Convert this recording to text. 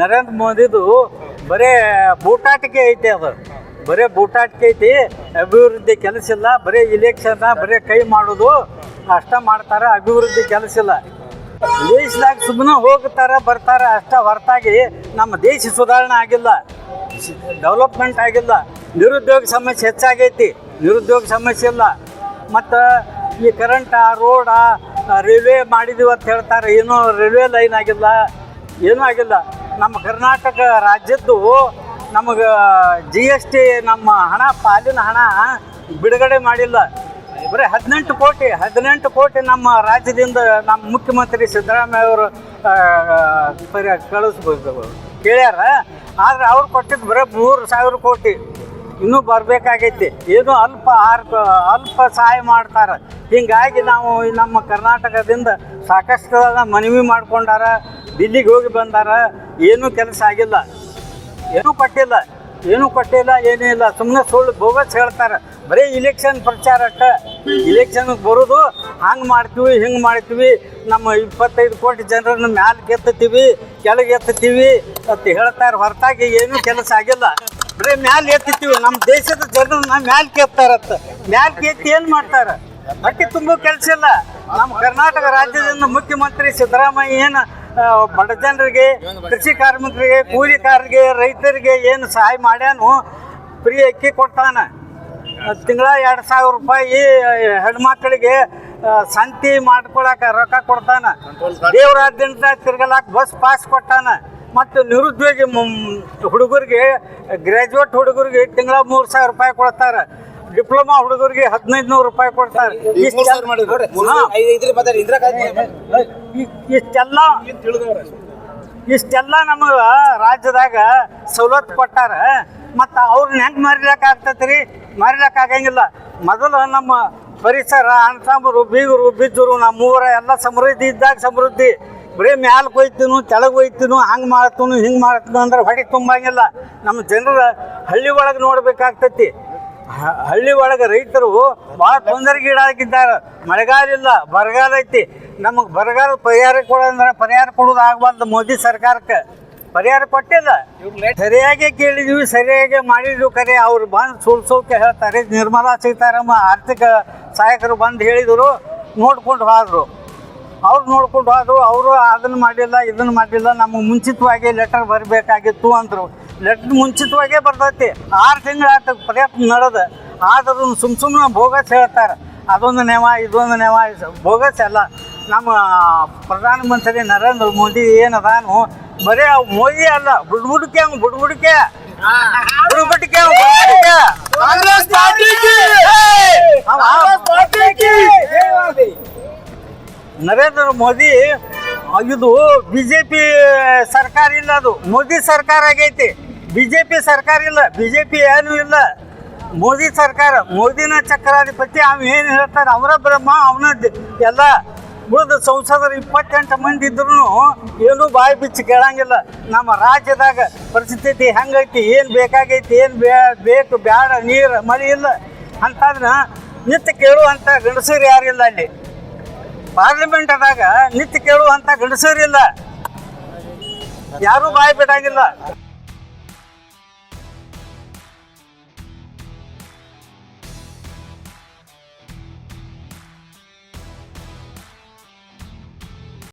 ನರೇಂದ್ರ ಮೋದಿದು ಬರೇ ಬೂಟಾಟಿಕೆ ಐತೆ ಅದು. ಬರೇ ಬೂಟಾಟಿಕೆ ಐತಿ, ಅಭಿವೃದ್ಧಿ ಕೆಲಸ ಇಲ್ಲ, ಬರೀ ಇಲೆಕ್ಷನ್ ಬರೀ ಕೈ ಮಾಡೋದು, ಅಷ್ಟ ಮಾಡ್ತಾರ, ಅಭಿವೃದ್ಧಿ ಕೆಲಸ ಇಲ್ಲ. ದೇಶದಾಗ ಸುಮ್ಮನೆ ಹೋಗ್ತಾರ, ಬರ್ತಾರ, ಅಷ್ಟ ಹೊರತಾಗಿ ನಮ್ಮ ದೇಶ ಸುಧಾರಣೆ ಆಗಿಲ್ಲ ಡೆವಲಪ್ಮೆಂಟ್ ಆಗಿಲ್ಲ. ನಿರುದ್ಯೋಗ ಸಮಸ್ಯೆ ಹೆಚ್ಚಾಗೈತಿ, ನಿರುದ್ಯೋಗ ಸಮಸ್ಯೆ ಇಲ್ಲ. ಮತ್ತು ಈ ಕರೆಂಟ ರೋಡ ರೈಲ್ವೆ ಮಾಡಿದೀವಿ ಅಂತ ಹೇಳ್ತಾರೆ, ಏನೂ ರೈಲ್ವೆ ಲೈನ್ ಆಗಿಲ್ಲ, ಏನೂ ಆಗಿಲ್ಲ. ನಮ್ಮ ಕರ್ನಾಟಕ ರಾಜ್ಯದ್ದು ನಮಗೆ ಜಿ ಎಸ್ ಟಿ ನಮ್ಮ ಹಣ, ಪಾಲಿನ ಹಣ ಬಿಡುಗಡೆ ಮಾಡಿಲ್ಲ. ಬರೀ ಹದಿನೆಂಟು ಕೋಟಿ ಹದಿನೆಂಟು ಕೋಟಿ ನಮ್ಮ ರಾಜ್ಯದಿಂದ ನಮ್ಮ ಮುಖ್ಯಮಂತ್ರಿ ಸಿದ್ದರಾಮಯ್ಯ ಅವರು ಪರಿ ಕಳಿಸ್ಬೋದು. ಕೇಳ್ಯಾರ? ಆದರೆ ಅವ್ರು ಕೊಟ್ಟಿದ್ದು ಬರೀ ಮೂರು ಸಾವಿರ ಕೋಟಿ. ಇನ್ನೂ ಬರಬೇಕಾಗೈತಿ. ಏನು ಅಲ್ಪ ಆರ್ ಅಲ್ಪ ಸಹಾಯ ಮಾಡ್ತಾರೆ. ಹೀಗಾಗಿ ನಾವು ನಮ್ಮ ಕರ್ನಾಟಕದಿಂದ ಸಾಕಷ್ಟು ಮನವಿ ಮಾಡ್ಕೊಂಡಾರ, ದಿಲ್ಲಿಗೆ ಹೋಗಿ ಬಂದಾರ. ಏನೂ ಕೆಲಸ ಆಗಿಲ್ಲ. ಏನೂ ಕೊಟ್ಟಿಲ್ಲ. ಏನೂ ಕೊಟ್ಟಿಲ್ಲ, ಏನೂ ಇಲ್ಲ. ಸುಮ್ಮನೆ ಸುಳ್ಳು ಬೋಗಸ್ ಹೇಳ್ತಾರೆ. ಬರೀ ಇಲೆಕ್ಷನ್ ಪ್ರಚಾರ ಅಷ್ಟ. ಇಲೆಕ್ಷನ್ಗೆ ಬರೋದು, ಹಂಗೆ ಮಾಡ್ತೀವಿ, ಹಿಂಗೆ ಮಾಡ್ತೀವಿ. ನಮ್ಮ ಇಪ್ಪತ್ತೈದು ಕೋಟಿ ಜನರನ್ನು ಮ್ಯಾಲೆ ಎತ್ತುತ್ತೀವಿ ಕೆಳಗೆ ಎತ್ತೀವಿ ಅಂತ ಹೇಳ್ತಾರೆ. ಹೊರತಾಗಿ ಏನೂ ಕೆಲಸ ಆಗಿಲ್ಲ. ಬರೀ ಮ್ಯಾಲೆ ಎತ್ತೀವಿ ನಮ್ಮ ದೇಶದ ಜನರನ್ನ ಮ್ಯಾಲೆ ಕೆತ್ತಾರತ್ತ ಮ್ಯಾಲೆ ಕೆತ್ತಿ ಏನು ಮಾಡ್ತಾರೆ? ಬಟ್ಟೆ ತುಂಬೋ ಕೆಲಸ ಇಲ್ಲ. ನಮ್ಮ ಕರ್ನಾಟಕ ರಾಜ್ಯದಿಂದ ಮುಖ್ಯಮಂತ್ರಿ ಸಿದ್ದರಾಮಯ್ಯ ಏನು ಬಡ ಜನರಿಗೆ ಕೃಷಿ ಕಾರ್ಮಿಕರಿಗೆ ಕೂಲಿಕಾರರಿಗೆ ರೈತರಿಗೆ ಏನು ಸಹಾಯ ಮಾಡ್ಯಾನು, ಫ್ರೀ ಅಕ್ಕಿ ಕೊಡ್ತಾನೆ. ತಿಂಗಳ ಎರಡು ಸಾವಿರ ರೂಪಾಯಿ ಹೆಣ್ಮಕ್ಳಿಗೆ ಸಂತಿ ಮಾಡ್ಕೊಳಕ ರೊಕ್ಕ ಕೊಡ್ತಾನ. ದೇವರಾದ್ಯಂತ ತಿರ್ಗಲಾಕ ಬಸ್ ಪಾಸ್ ಕೊಟ್ಟಾನ. ಮತ್ತು ನಿರುದ್ಯೋಗಿ ಹುಡುಗರಿಗೆ ಗ್ರ್ಯಾಜುಯೇಟ್ ಹುಡುಗರಿಗೆ ತಿಂಗಳ ಮೂರು ಸಾವಿರ ರೂಪಾಯಿ ಕೊಡ್ತಾರೆ. ಡಿಪ್ಲೊಮಾ ಹುಡುಗರಿಗೆ ಹದಿನೈದು ನೂರು ರೂಪಾಯಿ ಕೊಡ್ತಾರೆ. ಇಷ್ಟೆಲ್ಲ- ಇಷ್ಟೆಲ್ಲ ನಮಗೆ ರಾಜ್ಯದಾಗ ಸವಲತ್ತು ಕೊಟ್ಟಾರ. ಮತ್ತು ಅವ್ರನ್ನ ಹೆಂಗೆ ಮರಿಲಕ್ಕೆ ಆಗ್ತೈತೆ ರೀ ಮರಿಲಕ್ಕೆ ಆಗಂಗಿಲ್ಲ ಮೊದಲು ನಮ್ಮ ಪರಿಸರ ಅಣ್ತಂಬರು ಬೀಗರು ಬಿದ್ದರು ನಮ್ಮೂರ ಎಲ್ಲ ಸಮೃದ್ಧಿ ಇದ್ದಾಗ ಸಮೃದ್ಧಿ. ಬರೀ ಮ್ಯಾಲ್ ಕೊಯ್ತೀನು ತೆಳಗೆ ಒಯ್ತೀನು ಹಂಗೆ ಮಾಡ್ತೀನು ಹಿಂಗೆ ಮಾಡ್ತೀನು ಅಂದ್ರೆ ಹೊಟ್ಟೆ ತುಂಬಂಗಿಲ್ಲ. ನಮ್ಮ ಜನರ ಹಳ್ಳಿ ಒಳಗೆ ನೋಡ್ಬೇಕಾಗ್ತೈತಿ. ಹಳ್ಳಿ ಒಳಗೆ ರೈತರು ಭಾಳ ತೊಂದರೆಗೀಡಾಗಿದ್ದಾರೆ ಮಳೆಗಾಲ ಇಲ್ಲ, ಬರಗಾಲ ಐತಿ. ನಮಗೆ ಬರಗಾಲ ಪರಿಹಾರ ಕೊಡಂದ್ರೆ ಪರಿಹಾರ ಕೊಡೋದು ಆಗ್ಬಾರ್ದು ಮೋದಿ ಸರ್ಕಾರಕ್ಕೆ. ಪರಿಹಾರ ಕೊಟ್ಟಿಲ್ಲ. ಸರಿಯಾಗಿ ಕೇಳಿದೀವಿ, ಸರಿಯಾಗಿ ಮಾಡಿದ್ವಿ ಕರೆ. ಅವ್ರು ಬಂದು ಸುಳ್ಸೋಕೆ ಹೇಳ್ತಾರೆ. ನಿರ್ಮಲಾ ಸೀತಾರಾಮ ಆರ್ಥಿಕ ಸಹಾಯಕರು ಬಂದು ಹೇಳಿದರು, ನೋಡ್ಕೊಂಡು ಹೋದ್ರು. ಅವ್ರು ನೋಡ್ಕೊಂಡು ಹೋದ್ರು, ಅವರು ಅದನ್ನು ಮಾಡಿಲ್ಲ, ಇದನ್ನು ಮಾಡಿಲ್ಲ, ನಮಗೆ ಮುಂಚಿತವಾಗಿ ಲೆಟರ್ ಬರಬೇಕಾಗಿತ್ತು ಅಂದರು. ಲೆಟರ್ ಮುಂಚಿತವಾಗೇ ಬರ್ತೈತಿ. ಆರು ತಿಂಗಳು ಆತ ಪ್ರಯತ್ನ ನಡೆದ. ಆದರೂ ಸುಮ್ ಸುಮ್ಮನೆ ಬೋಗಸ್ ಹೇಳ್ತಾರೆ. ಅದೊಂದು ನೆವ ಇದೊಂದು ನೆವ ಬೋಗಸ್ ಅಲ್ಲ ನಮ್ಮ ಪ್ರಧಾನಮಂತ್ರಿ ನರೇಂದ್ರ ಮೋದಿ ಏನದಾನು ಬರೀ ಅವ್ ಮೋದಿ ಅಲ್ಲ ಬುಡ್ಬುಡಿಕೆ ಹಂಗೆ ಬುಡ್ಬುಡಿಕೆ. ಬುಡ್ಬುಡಿಕೆ ನರೇಂದ್ರ ಮೋದಿ ಇದು ಬಿಜೆಪಿ ಸರ್ಕಾರ ಇಲ್ಲ ಅದು. ಮೋದಿ ಸರ್ಕಾರ ಆಗೈತಿ. ಬಿ ಜೆ ಪಿ ಸರ್ಕಾರ ಇಲ್ಲ, ಬಿಜೆಪಿ ಏನು ಇಲ್ಲ. ಮೋದಿ ಸರ್ಕಾರ, ಮೋದಿನ ಚಕ್ರಾಧಿಪತಿ ಅವ್ ಏನು ಹೇಳ್ತಾರೆ ಅವರ ಬ್ರಹ್ಮ, ಅವನ ಎಲ್ಲ. ಉಳಿದ ಸಂಸದರು ಇಪ್ಪತ್ತೆಂಟು ಮಂದಿ ಇದ್ರು ಏನೂ ಬಾಯಿ ಬಿಚ್ಚಿ ಕೇಳಂಗಿಲ್ಲ. ನಮ್ಮ ರಾಜ್ಯದಾಗ ಪರಿಸ್ಥಿತಿ ಹೆಂಗೈತಿ, ಏನು ಬೇಕಾಗೈತಿ, ಏನು ಬೇ, ಬೇಕು, ಬ್ಯಾಡ, ನೀರು, ಮಳೆ ಇಲ್ಲ. ಅಂತಂದ್ರೆ ನಿತ್ಯ ಕೇಳುವಂಥ ಗಂಡಸರು ಯಾರಿಲ್ಲ ಅಲ್ಲಿ. ಪಾರ್ಲಿಮೆಂಟ್ ನಿತ್ಯ ಕೇಳುವಂತ ಗಂಡಸರಿಲ್ಲ ಯಾರೂ ಬಾಯಿ ಬಿಡಂಗಿಲ್ಲ.